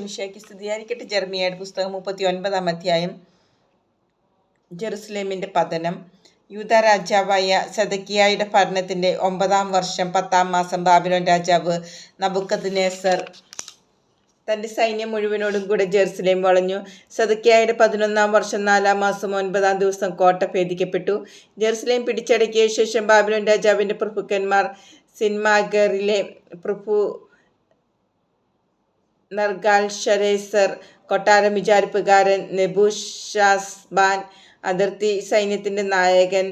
മിശിഹായ്ക്ക് സ്തുതിയായിരിക്കട്ടെ. ജെർമിയായുടെ പുസ്തകം മുപ്പത്തി ഒൻപതാം അധ്യായം. ജെറുസലേമിന്റെ പതനം. യൂത രാജാവായ സദക്കിയായുടെ ഭരണത്തിന്റെ ഒമ്പതാം വർഷം പത്താം മാസം ബാബിലോൺ രാജാവ് നബുക്കത് നേസർ തന്റെ സൈന്യം മുഴുവനോടും കൂടെ ജെറുസലേം വളഞ്ഞു. സദക്കിയായുടെ പതിനൊന്നാം വർഷം നാലാം മാസം ഒൻപതാം ദിവസം കോട്ട ഭേദിക്കപ്പെട്ടു. ജെറുസലേം പിടിച്ചടക്കിയ ശേഷം ബാബിലോൺ രാജാവിന്റെ പ്രഭുക്കന്മാർ സിൻമാഗറിലെ പ്രഭു നർഗാൽ ഷരേസർ കൊട്ടാരം വിചാരിപ്പുകാരൻ നെബുഷാസ്ബാൻ അതിർത്തി സൈന്യത്തിന്റെ നായകൻ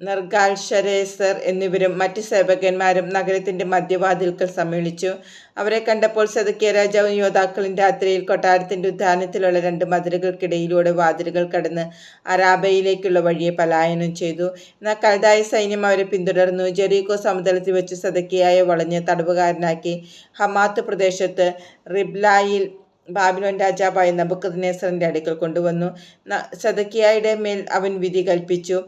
നർഗാൽ ഷരേസർ എന്നിവരും മറ്റ് സേവകന്മാരും നഗരത്തിന്റെ മധ്യവാതിൽക്കൽ സമ്മേളിച്ചു. അവരെ കണ്ടപ്പോൾ സദക്കിയ രാജാവും യോദ്ധാക്കളും രാത്രിയിൽ കൊട്ടാരത്തിന്റെ ഉദ്യാനത്തിലുള്ള രണ്ട് മതിലുകൾക്കിടയിലൂടെ വാതിലുകൾ കടന്ന് അരാബയിലേക്കുള്ള വഴിയെ പലായനം ചെയ്തു. എന്നാൽ കൽതായ സൈന്യം അവരെ പിന്തുടർന്നു. ജെറീകോ സമതലത്തിൽ വെച്ച് സദക്കിയായ വളഞ്ഞ് തടവുകാരനാക്കി ഹമാത്ത് പ്രദേശത്ത് റിബ്ലായിൽ ബാബിലോൺ രാജാവായ നബുക്കദ്നേസറിന്റെ അടുക്കൽ കൊണ്ടുവന്നു. സദക്കിയായുടെ മേൽ അവൻ വിധി കൽപ്പിച്ചു.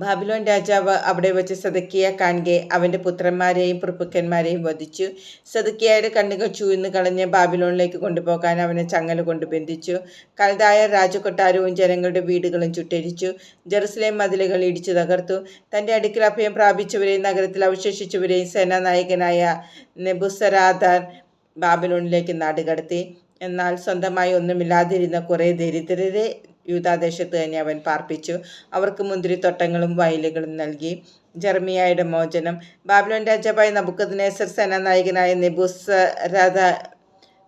ബാബിലോൺ രാജാവ് അവിടെ വെച്ച് സദക്കിയ കാണുകെ അവന്റെ പുത്രന്മാരെയും പ്രഭുക്കന്മാരെയും വധിച്ചു. സദക്കിയയുടെ കണ്ണുകൾ ചൂഴ്ന്നു കളഞ്ഞ് ബാബിലോണിലേക്ക് കൊണ്ടുപോകാൻ അവനെ ചങ്ങല കൊണ്ട് ബന്ധിച്ചു. കലതായ രാജകൊട്ടാരവും ജനങ്ങളുടെ വീടുകളും ചുട്ടരിച്ചു. ജെറുസലേം മതിലുകൾ ഇടിച്ചു തകർത്തു. തന്റെ അടുക്കൽ അഭയം പ്രാപിച്ചവരെയും നഗരത്തിൽ അവശേഷിച്ചവരെയും സേനാനായകനായ നെബുസരാദാൻ ബാബിലോണിലേക്ക് നാടുകടത്തി. എന്നാൽ സ്വന്തമായി ഒന്നുമില്ലാതിരുന്ന കുറേ ദരിദ്രരെ യൂതാദേശത്ത് തന്നെ അവൻ പാർപ്പിച്ചു. അവർക്ക് മുന്തിരിത്തോട്ടങ്ങളും വയലുകളും നൽകി. ജർമിയായുടെ മോചനം. ബാബ്ലോൻ രാജാവായ നബുക്കദ്നേസർ സേനാനായകനായ നെബുസരദ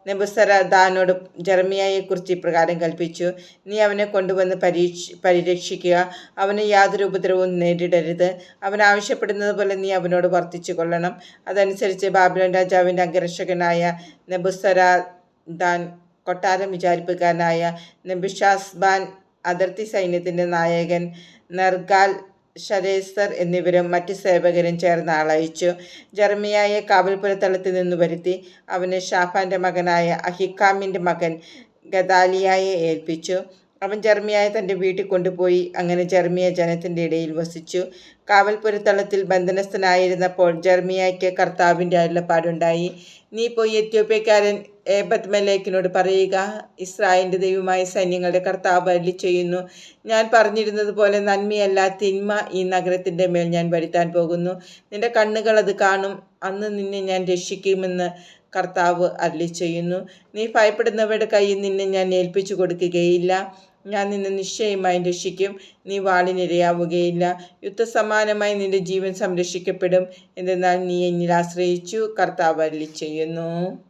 നെബുസരദാനോട് ജർമിയായെക്കുറിച്ച് ഇപ്രകാരം കൽപ്പിച്ചു. നീ അവനെ കൊണ്ടുവന്ന് പരീക്ഷ പരിരക്ഷിക്കുക. അവന് യാതൊരു ഉപദ്രവവും നേരിടരുത്. അവൻ ആവശ്യപ്പെടുന്നത് പോലെ നീ അവനോട് വർത്തിച്ചു കൊള്ളണം അതനുസരിച്ച് ബാബ്ലോൻ രാജാവിന്റെ അംഗരക്ഷകനായ നെബുസരാദാൻ കൊട്ടാരം വിചാരിപ്പുകാരനായ നെബുഷാസ്ബാൻ അതിർത്തി സൈന്യത്തിന്റെ നായകൻ നർഗാൽ ഷരേസർ എന്നിവരും മറ്റ് സേവകരും ചേർന്ന് ആളയച്ചു. ജർമിയായെ കാവൽപുരത്തളത്തിൽ നിന്ന് വരുത്തി അവന് ഷാഫാന്റെ മകനായ അഹിക്കാമിന്റെ മകൻ ഗദാലിയായെ ഏൽപ്പിച്ചു. അവൻ ജർമിയായെ തന്റെ വീട്ടിൽ കൊണ്ടുപോയി അങ്ങനെ ജർമിയ ജനത്തിന്റെ ഇടയിൽ വസിച്ചു. കാവൽപുരത്തളത്തിൽ ബന്ധനസ്ഥനായിരുന്നപ്പോൾ ജർമിയയ്ക്ക് കർത്താവിന്റെ അരുളപ്പാടുണ്ടായി. നീ പോയി എത്യോപ്യക്കാരൻ ഏബത് മലേക്കിനോട് പറയുക ഇസ്രായേലിന്റെ ദൈവമായ സൈന്യങ്ങളുടെ കർത്താവ് അല്ലി ചെയ്യുന്നു. ഞാൻ പറഞ്ഞിരുന്നത് പോലെ നന്മയല്ല തിന്മ ഈ നഗരത്തിന്റെ മേൽ ഞാൻ വരുത്താൻ പോകുന്നു. നിന്റെ കണ്ണുകൾ അത് കാണും. അന്ന് നിന്നെ ഞാൻ രക്ഷിക്കുമെന്ന് കർത്താവ് അല്ലി ചെയ്യുന്നു. നീ ഭയപ്പെടുന്നവരുടെ കയ്യിൽ നിന്നെ ഞാൻ ഏൽപ്പിച്ചു കൊടുക്കുകയില്ല. ഞാൻ നിന്നെ നിശ്ചയമായി രക്ഷിക്കും. നീ വാളിനിരയാവുകയില്ല. യുദ്ധസമാനമായി നിന്റെ ജീവൻ സംരക്ഷിക്കപ്പെടും. എന്തെന്നാൽ നീ എന്നിൽ ആശ്രയിച്ചു. കർത്താവ് അല്ലി ചെയ്യുന്നു.